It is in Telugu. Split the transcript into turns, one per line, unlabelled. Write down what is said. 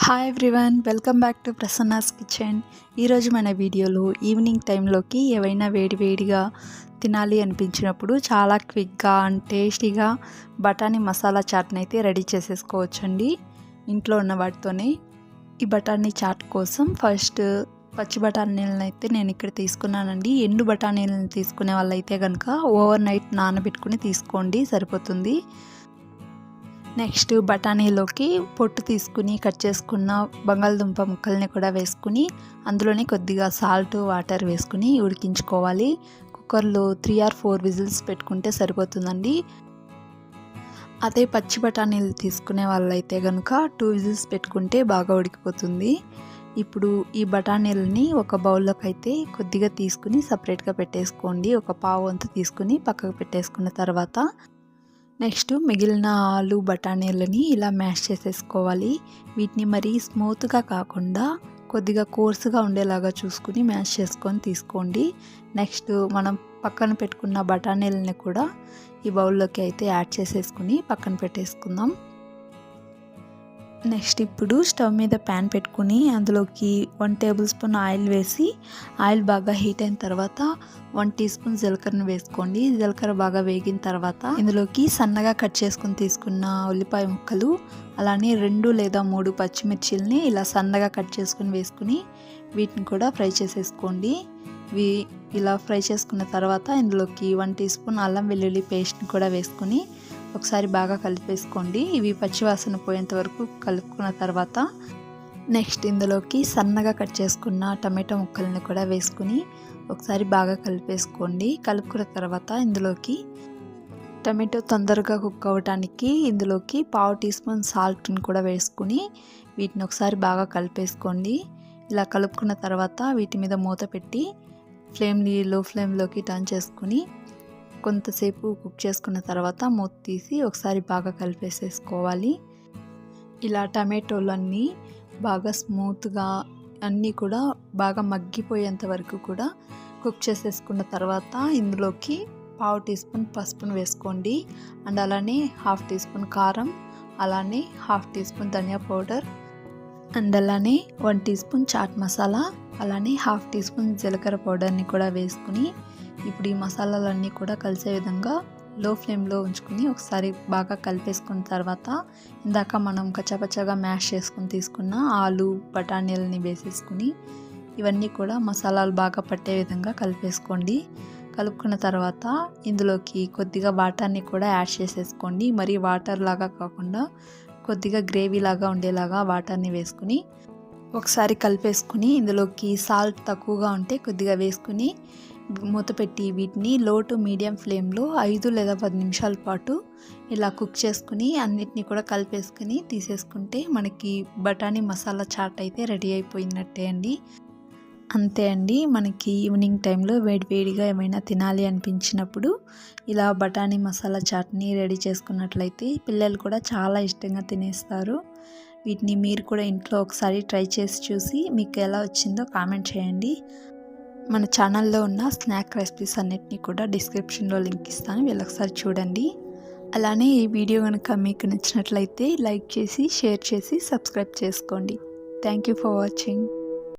Hi everyone welcome back to Prasanna's kitchen ఈరోజు మన వీడియోలో ఈవినింగ్ టైంలోకి ఏవైనా వేడివేడిగా తినాలి అనిపించినప్పుడు చాలా క్విక్గా అండ్ టేస్టీగా బఠానీ మసాలా చాట్ని అయితే రెడీ చేసేసుకోవచ్చండి. ఇంట్లో ఉన్న వాటితోనే ఈ బఠానీ చాట్ కోసం ఫస్ట్ పచ్చి బఠానీలను అయితే నేను ఇక్కడ తీసుకున్నానండి. ఎండు బఠానీలను తీసుకునే వాళ్ళైతే కనుక ఓవర్ నైట్ నానబెట్టుకుని తీసుకోండి సరిపోతుంది. నెక్స్ట్ బఠానీలోకి పొట్టు తీసుకుని కట్ చేసుకున్న బంగాళదుంప ముక్కల్ని కూడా వేసుకుని అందులోనే కొద్దిగా సాల్ట్ వాటర్ వేసుకుని ఉడికించుకోవాలి. కుక్కర్లో త్రీ ఆర్ ఫోర్ విజిల్స్ పెట్టుకుంటే సరిపోతుందండి. అదే పచ్చి బఠానీలు తీసుకునే వాళ్ళైతే కనుక టూ విజిల్స్ పెట్టుకుంటే బాగా ఉడికిపోతుంది. ఇప్పుడు ఈ బఠానీలని ఒక బౌల్లోకి అయితే కొద్దిగా తీసుకుని సపరేట్గా పెట్టేసుకోండి. ఒక పావు వంతు తీసుకుని పక్కకు పెట్టేసుకున్న తర్వాత నెక్స్ట్ మిగిలిన ఆలు బఠానీలని ఇలా మ్యాష్ చేసేసుకోవాలి. వీటిని మరీ స్మూత్గా కాకుండా కొద్దిగా కోర్సుగా ఉండేలాగా చూసుకుని మ్యాష్ చేసుకొని తీసుకోండి. నెక్స్ట్ మనం పక్కన పెట్టుకున్న బఠానీలని కూడా ఈ బౌల్లోకి అయితే యాడ్ చేసేసుకుని పక్కన పెట్టేసుకుందాం. నెక్స్ట్ ఇప్పుడు స్టవ్ మీద ప్యాన్ పెట్టుకుని అందులోకి వన్ టేబుల్ స్పూన్ ఆయిల్ వేసి ఆయిల్ బాగా హీట్ అయిన తర్వాత వన్ టీ స్పూన్ జీలకర్రను వేసుకోండి. జీలకర్ర బాగా వేగిన తర్వాత ఇందులోకి సన్నగా కట్ చేసుకుని తీసుకున్న ఉల్లిపాయ ముక్కలు అలానే రెండు లేదా మూడు పచ్చిమిర్చిల్ని ఇలా సన్నగా కట్ చేసుకుని వేసుకుని వీటిని కూడా ఫ్రై చేసేసుకోండి. ఇవి ఇలా ఫ్రై చేసుకున్న తర్వాత ఇందులోకి వన్ టీ స్పూన్ అల్లం వెల్లుల్లి పేస్ట్ని కూడా వేసుకుని ఒకసారి బాగా కలిపేసుకోండి. ఇవి పచ్చివాసన పోయేంత వరకు కలుపుకున్న తర్వాత నెక్స్ట్ ఇందులోకి సన్నగా కట్ చేసుకున్న టమాటో ముక్కలను కూడా వేసుకుని ఒకసారి బాగా కలిపేసుకోండి. కలుపుకున్న తర్వాత ఇందులోకి టమాటో తొందరగా కుక్ అవ్వటానికి ఇందులోకి పావు టీ స్పూన్ సాల్ట్ని కూడా వేసుకుని వీటిని ఒకసారి బాగా కలిపేసుకోండి. ఇలా కలుపుకున్న తర్వాత వీటి మీద మూత పెట్టి ఫ్లేమ్ని లో ఫ్లేమ్లోకి టర్న్ చేసుకుని కొంతసేపు కుక్ చేసుకున్న తర్వాత మూత తీసి ఒకసారి బాగా కలిపేసేసుకోవాలి. ఇలా టమాటోలన్నీ బాగా స్మూత్గా అన్నీ కూడా బాగా మగ్గిపోయేంత వరకు కూడా కుక్ చేసేసుకున్న తర్వాత ఇందులోకి పావు టీ స్పూన్ పసుపును వేసుకోండి. అండ్ అలానే హాఫ్ టీ స్పూన్ కారం అలానే half teaspoon dhania powder and అలానే one teaspoon chaat masala అలానే హాఫ్ టీ స్పూన్ జీలకర్ర పౌడర్ని కూడా వేసుకుని ఇప్పుడు ఈ మసాలాలన్నీ కూడా కలిసే విధంగా లో ఫ్లేమ్లో ఉంచుకుని ఒకసారి బాగా కలిపేసుకున్న తర్వాత ఇందాక మనం కచ్చపచ్చగా మ్యాష్ చేసుకుని తీసుకున్న ఆలు బఠానీలని వేసేసుకుని ఇవన్నీ కూడా మసాలాలు బాగా పట్టే విధంగా కలిపేసుకోండి. కలుపుకున్న తర్వాత ఇందులోకి కొద్దిగా వాటర్ని కూడా యాడ్ చేసేసుకోండి. మరి వాటర్ లాగా కాకుండా కొద్దిగా గ్రేవీ లాగా ఉండేలాగా వాటర్ని వేసుకుని ఒకసారి కలిపేసుకుని ఇందులోకి సాల్ట్ తక్కువగా ఉంటే కొద్దిగా వేసుకుని మూత పెట్టి వీటిని లో టు మీడియం ఫ్లేమ్లో ఐదు లేదా పది నిమిషాల పాటు ఇలా కుక్ చేసుకుని అన్నిటిని కూడా కలిపేసుకుని తీసేసుకుంటే మనకి బఠానీ మసాలా చాట్ అయితే రెడీ అయిపోయినట్టే అండి. అంతే అండి మనకి ఈవినింగ్ టైంలో వేడివేడిగా ఏమైనా తినాలి అనిపించినప్పుడు ఇలా బఠానీ మసాలా చాట్ని రెడీ చేసుకున్నట్లయితే పిల్లలు కూడా చాలా ఇష్టంగా తినేస్తారు. వీటిని మీరు కూడా ఇంట్లో ఒకసారి ట్రై చేసి చూసి మీకు ఎలా వచ్చిందో కామెంట్ చేయండి. మన ఛానల్లో ఉన్న స్నాక్ రెసిపీస్ అన్నిటినీ కూడా డిస్క్రిప్షన్లో లింక్ ఇస్తాను. వీళ్ళొకసారి చూడండి. అలానే ఈ వీడియో కనుక మీకు నచ్చినట్లయితే లైక్ చేసి షేర్ చేసి సబ్స్క్రైబ్ చేసుకోండి. Thank you for watching.